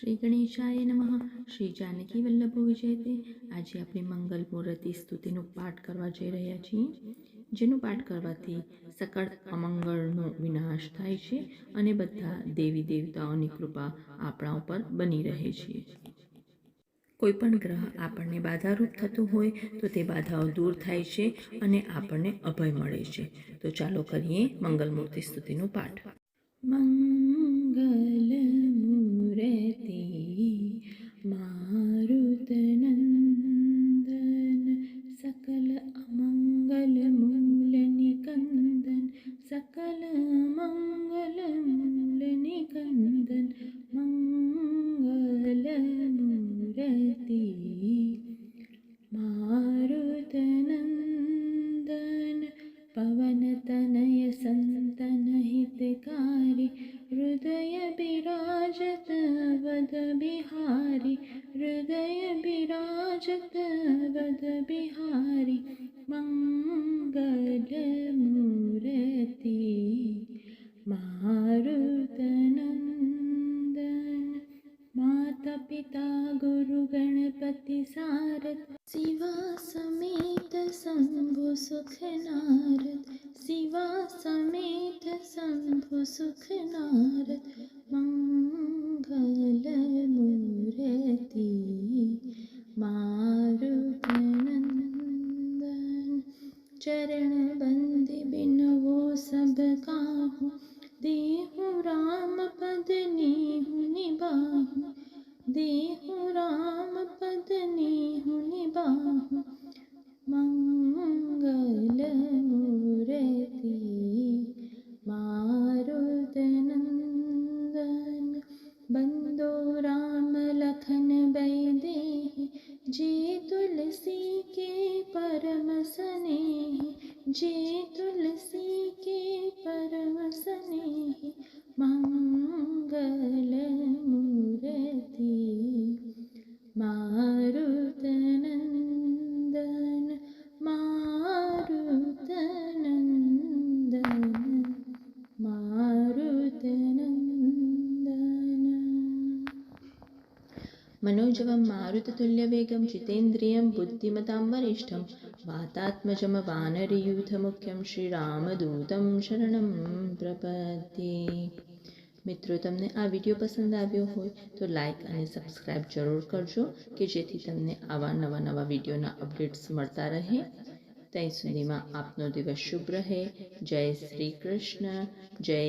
શ્રી ગણેશાય નમઃ. શ્રી જાનકી વલ્લભો વિજયતે. આજે આપણે મંગલ મૂર્તિ સ્તુતિનો પાઠ કરવા જઈ રહ્યા છીએ. જેનો પાઠ કરવાથી સકળ અમંગળનો વિનાશ થાય છે અને બધા દેવી દેવતાઓની કૃપા આપણા ઉપર બની રહે છે. કોઈ પણ ગ્રહ આપણને બાધારૂપ થતું હોય તો તે બાધાઓ દૂર થાય છે અને આપણને અભય મળે છે. તો ચાલો કરીએ મંગલ મૂર્તિ સ્તુતિનો પાઠ. कलमङ्गलमुनिकन्दन् मङ्गलमुति मारुतनन्दन पवनतनय सन्तनहितकारि हृदय विराजत वद बिहारि हृदय विराजत वद बिहारि ગણપતિ સારદ. શિવા સમેત શંભુ સુખનારદ શિવા સમેત શંભુ સુખનારદ મંગલ મૂર્તિ મારુતનંદન. ચરણ બંદી બિનવો સબ કાહુ. દેહું રામ પદની હું નિબાહું દેહ जे तुलसी के परम स्नेही मंगल मूर्ति मनोजवं मारुततुल्यवेगं जितेन्द्रियं बुद्धिमतां वरिष्ठं वातात्मजं वानरयूथमुख्यं શ્રીરામદૂતમ શરણમ પ્રપદ્યે મિત્રો તમને આ વિડીયો પસંદ આવ્યો હોય તો લાઈક અને સબસ્ક્રાઈબ જરૂર કરજો કે જેથી તમને આવા નવા નવા વિડીયોના અપડેટ્સ મળતા રહે ત્યાં સુધીમાં આપનો દિવસ શુભ રહે જય શ્રી કૃષ્ણ જય